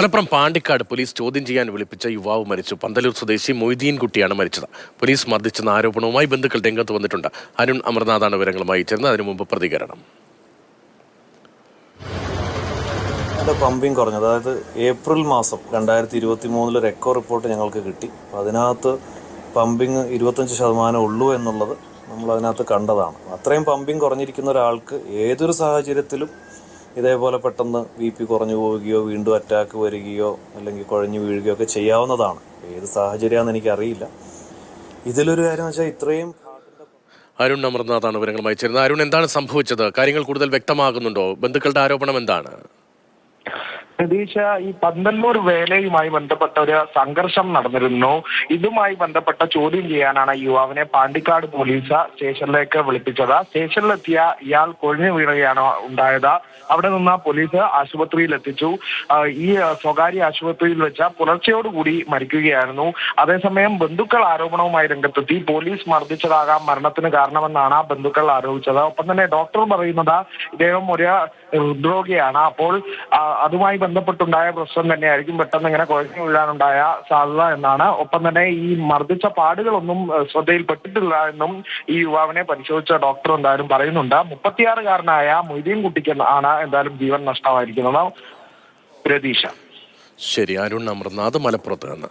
Malappuram Pandikkad police ചോദ്യം ചെയ്യാൻ വിളിപ്പിച്ച യുവാവ് മരിച്ചു. പന്തലൂർ സ്വദേശി മൊയ്തീൻ കുട്ടിയാണ് മരിച്ചത്. പോലീസ് മർദ്ദിച്ചെന്ന ആരോപണവുമായി ബന്ധുക്കൾ രംഗത്ത് വന്നിട്ടുണ്ട്. അരുൺ അമർനാഥാണ് വിവരങ്ങളുമായി ചേർന്ന് അതിനു മുമ്പ് പ്രതികരണം. അതിന്റെ പമ്പിങ് കുറഞ്ഞു അതായത് ഏപ്രിൽ മാസം രണ്ടായിരത്തി ഇരുപത്തി മൂന്നിൽ എക്കോ റിപ്പോർട്ട് ഞങ്ങൾക്ക് കിട്ടി. അപ്പം അതിനകത്ത് പമ്പിങ് ഇരുപത്തഞ്ച് ശതമാനം ഉള്ളൂ എന്നുള്ളത് നമ്മൾ അതിനകത്ത് കണ്ടതാണ്. അത്രയും പമ്പിങ് കുറഞ്ഞിരിക്കുന്ന ഒരാൾക്ക് ഏതൊരു സാഹചര്യത്തിലും ഇതേപോലെ പെട്ടെന്ന് ബി പി കുറഞ്ഞു പോവുകയോ വീണ്ടും അറ്റാക്ക് വരികയോ അല്ലെങ്കിൽ കുഴഞ്ഞു വീഴുകയോ ഒക്കെ ചെയ്യാവുന്നതാണ്. ഏത് സാഹചര്യമാണെന്ന് എനിക്കറിയില്ല. ഇതിലൊരു കാര്യം വെച്ചാൽ ഇത്രയും അരുൺ അമർനാഥാണ് വിവരങ്ങളുമായി ചേരുന്നത്. അരുൺ എന്താണ് സംഭവിച്ചത്? കാര്യങ്ങൾ കൂടുതൽ വ്യക്തമാകുന്നുണ്ടോ? ബന്ധുക്കളുടെ ആരോപണം എന്താണ്? പ്രതീക്ഷ ഈ പന്തല്ലൂർ വേലയുമായി ബന്ധപ്പെട്ട ഒരു സംഘർഷം നടന്നിരുന്നു. ഇതുമായി ബന്ധപ്പെട്ട ചോദ്യം ചെയ്യാനാണ് യുവാവിനെ പാണ്ടിക്കാട് പോലീസ് സ്റ്റേഷനിലേക്ക് വിളിപ്പിച്ചത്. സ്റ്റേഷനിലെത്തിയ ഇയാൾ കൊഴിഞ്ഞു വീഴുകയാണ് ഉണ്ടായത്. അവിടെ നിന്ന് പോലീസ് ആശുപത്രിയിൽ എത്തിച്ചു ഈ സ്വകാര്യ ആശുപത്രിയിൽ വെച്ച പുലർച്ചയോടുകൂടി മരിക്കുകയായിരുന്നു. അതേസമയം ബന്ധുക്കൾ ആരോപണവുമായി രംഗത്തെത്തി. പോലീസ് മർദ്ദിച്ചതാകാം മരണത്തിന് കാരണമെന്നാണ് ബന്ധുക്കൾ ആരോപിച്ചത്. ഒപ്പം തന്നെ ഡോക്ടർ പറയുന്നത് ഇദ്ദേഹം ഒരു ഹൃദ്രോഗിയാണ്. അപ്പോൾ അതുമായി ബന്ധപ്പെട്ടുണ്ടായ പ്രശ്നം തന്നെയായിരിക്കും പെട്ടെന്ന് ഇങ്ങനെ കുഴഞ്ഞു വീഴാനുണ്ടായ സാധ്യത എന്നാണ്. ഒപ്പം തന്നെ ഈ മർദ്ദിച്ച പാടുകളൊന്നും ശ്രദ്ധയിൽപ്പെട്ടിട്ടില്ല എന്നും ഈ യുവാവിനെ പരിശോധിച്ച ഡോക്ടർ എന്തായാലും പറയുന്നുണ്ട്. മുപ്പത്തിയാറുകാരനായ മൊയ്തീൻ കുട്ടിക്ക് ആണ് എന്തായാലും ജീവൻ നഷ്ടമായിരിക്കുന്നത്. പ്രതീക്ഷ ശരി അരുൺ അമർനാഥ് മലപ്പുറത്ത് നിന്ന്.